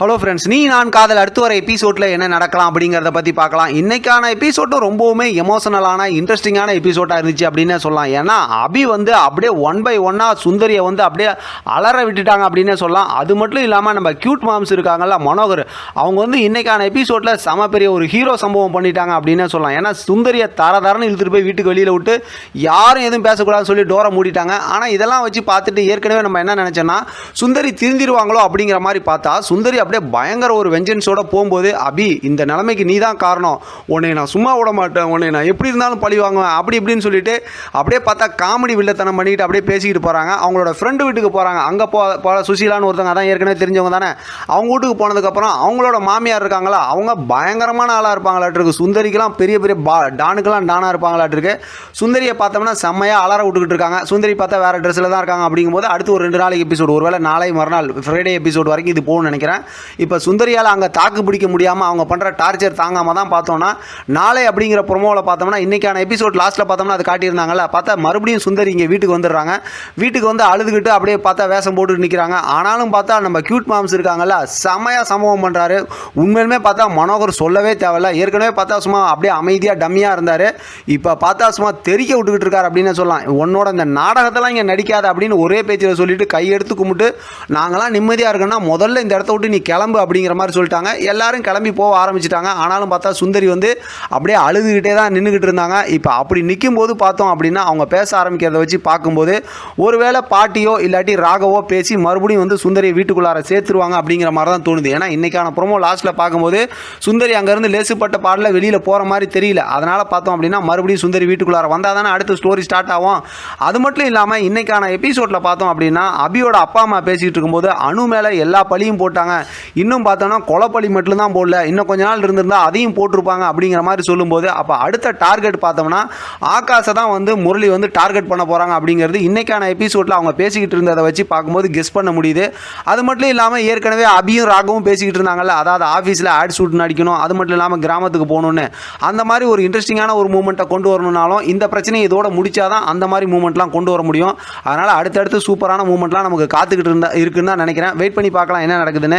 Hello friends நீ நான் காதல் அடுத்து வர எபிசோடில் என்ன நடக்கலாம் அப்படிங்கிறத பற்றி பார்க்கலாம். இன்னைக்கான எபிசோட்டும் ரொம்பவுமே எமோஷனலான இன்ட்ரெஸ்டிங்கான எபிசோடாக இருந்துச்சு அப்படின்னு சொல்லலாம். ஏன்னா அபி வந்து அப்படியே ஒன் பை ஒன்னாக சுந்தரியை வந்து அப்படியே அலற விட்டுட்டாங்க அப்படின்னே சொல்லலாம். அது மட்டும் இல்லாமல் நம்ம க்யூட் மாம்ஸ் இருக்காங்கல்ல மனோகர் அவங்க வந்து இன்னைக்கான எபிசோடில் செம பெரிய ஒரு ஹீரோ சம்பவம் பண்ணிட்டாங்க அப்படின்னே சொல்லலாம். ஏன்னா சுந்தரியை தர தரன்னு இழுத்துட்டு போய் வீட்டுக்கு வெளியில் விட்டு யாரும் எதுவும் பேசக்கூடாதுன்னு சொல்லி டோரை மூடிட்டாங்க. ஆனால் இதெல்லாம் வச்சு பார்த்துட்டு ஏற்கனவே நம்ம என்ன நினச்சோன்னா சுந்தரி திருந்திருவாங்களோ அப்படிங்கிற மாதிரி பார்த்தா சுந்தரி அப்படியே பயங்கர ஒரு வெஞ்சன்ஸோட போகும்போது அபி இந்த நிலைமைக்கு நீ தான் காரணம். உன்னை நான் சும்மா விட மாட்டேன். உன்னை நான் எப்படி இருந்தாலும் பழி வாங்குவேன். அப்படி இப்படின்னு சொல்லிட்டு அப்படியே பார்த்தா காமெடி வில்லத்தனம் பண்ணிட்டு அப்படியே பேசிக்கிட்டு போகிறாங்க அவங்களோட ஃப்ரெண்டு வீட்டுக்கு போகிறாங்க அங்கே போ போகிற சுசீலான்னு ஒருத்தங்க அதான் ஏற்கனவே தெரிஞ்சவங்க தானே. அவங்க வீட்டுக்கு போனதுக்கப்புறம் அவங்களோட மாமியார் இருக்காங்களா? அவங்க பயங்கரமான ஆளாக இருப்பாங்களாட்டிருக்கு சுந்தரிக்கெல்லாம் பெரிய பெரிய பா டானுக்கெல்லாம் டானாக இருப்பாங்களாட்டிருக்கு சுந்தரியை பார்த்தோம்னா செம்மையாக அலற விட்டுக்கிட்டு இருக்காங்க. சுந்தரி பார்த்தா வேறு ட்ரெஸ்ஸில் தான் இருக்காங்க. அப்படிங்கும்போது அடுத்து ஒரு ரெண்டு நாளைக்கு எபிசோடு ஒருவேளை நாளை மறுநாள் ஃப்ரைடே எபிசோடு வரைக்கும் இது போகணும்னு நினைக்கிறேன். இப்போ சுந்தரியால் அங்கே தாக்கு பிடிக்க முடியாமல் அவங்க பண்ணுற டார்ச்சர் தாங்காமல் தான் பார்த்தோன்னா நாளை அப்படிங்கிற ப்ரொமோவில் பார்த்தோம்னா இன்றைக்கான எபிசோட் லாஸ்ட்டில் பார்த்தோம்னா அது காட்டியிருந்தாங்கல்ல பார்த்தா மறுபடியும் சுந்தரி இங்கே வீட்டுக்கு வந்துடுறாங்க. வீட்டுக்கு வந்து அழுதுகிட்டு அப்படியே பார்த்தா வேஷம் போட்டு நிற்கிறாங்க ஆனாலும் பார்த்தா நம்ம க்யூட் மாம்ஸ் இருக்காங்கல்ல செமையாக சம்பவம் பண்ணுறாரு உண்மையிலுமே பார்த்தா மனோகர் சொல்லவே தேவையில்ல. ஏற்கனவே பார்த்தா சும்மா அப்படியே அமைதியாக டம்மியாக இருந்தார். இப்போ பார்த்தா சும்மா தெறிக்க விட்டுக்கிட்டு இருக்கார் அப்படின்னு சொல்லலாம். உன்னோட இந்த நாடகத்தெல்லாம் இங்கே நடிக்காத அப்படின்னு ஒரே பேச்சில் சொல்லிட்டு கையெடுத்து கும்பிட்டு நாங்களாம் நிம்மதியாக இருக்கோன்னா முதல்ல இந்த இடத்த விட்டு நீ கிளம்பு அப்படிங்கிற மாதிரி சொல்லிட்டாங்க. எல்லாரும் கிளம்பி போக ஆரம்பிச்சிட்டாங்க. ஆனாலும் பார்த்தா சுந்தரி வந்து அப்படியே அழுதுகிட்டே தான் நின்றுக்கிட்டு இருந்தாங்க. இப்போ அப்படி நிற்கும் போது பார்த்தோம் அப்படின்னா அவங்க பேச ஆரம்பிக்கிறத வச்சு பார்க்கும்போது ஒருவேளை பாட்டியோ இல்லாட்டி ராகவோ பேசி மறுபடியும் வந்து சுந்தரியை வீட்டுக்குள்ளார சேர்த்துருவாங்க அப்படிங்கிற மாதிரி தான் தோணுது. ஏன்னா இன்றைக்கான ப்ரோமோ லாஸ்ட்டில் பார்க்கும்போது சுந்தரி அங்கேருந்து லேசுப்பட்ட பாடல வெளியில் போகிற மாதிரி தெரியல. அதனால் பார்த்தோம் அப்படின்னா மறுபடியும் சுந்தரி வீட்டுக்குள்ளார வந்தால் தானே அடுத்து ஸ்டோரி ஸ்டார்ட் ஆகும். அது மட்டும் இல்லாமல் இன்றைக்கான எபிசோடில் பார்த்தோம் அப்படின்னா அபியோட அப்பா அம்மா பேசிகிட்டு இருக்கும்போது அணு மேலே எல்லா பழியும் போட்டாங்க. இன்னும் பார்த்தோன்னா கொலப்பலி மட்டும் தான் போடல. இன்னும் கொஞ்ச நாள் இருந்திருந்தால் அதையும் போட்டிருப்பாங்க அப்படிங்கிற மாதிரி சொல்லும்போது அப்போ அடுத்த டார்கெட் பார்த்தோம்னா ஆகாஷை தான் வந்து முரளி வந்து டார்கெட் பண்ண போகிறாங்க அப்படிங்கிறது இன்றைக்கான எபிசோடில் அவங்க பேசிக்கிட்டு இருந்ததை வச்சு பார்க்கும்போது கெஸ் பண்ண முடியுது. அது மட்டும் இல்லாமல் ஏற்கனவே அபியும் ராகவும் பேசிக்கிட்டு இருந்தாங்கல்ல அதாவது ஆஃபீஸில் ஆட் ஷூட் நடிக்கணும் அது மட்டும் இல்லாமல் கிராமத்துக்கு போகணுன்னு அந்த மாதிரி ஒரு இன்ட்ரெஸ்டிங்கான ஒரு மூமெண்ட்டை கொண்டு வரணுனாலும் இந்த பிரச்சனையை இதோட முடிச்சாதான் அந்த மாதிரி மூமெண்ட்லாம் கொண்டு வர முடியும். அதனால் அடுத்தடுத்து சூப்பரான மூமெண்ட்லாம் நமக்கு காத்துக்கிட்டு இருந்தா இருக்குன்னு தான் நினைக்கிறேன். வெயிட் பண்ணி பார்க்கலாம் என்ன நடக்குதுன்னு.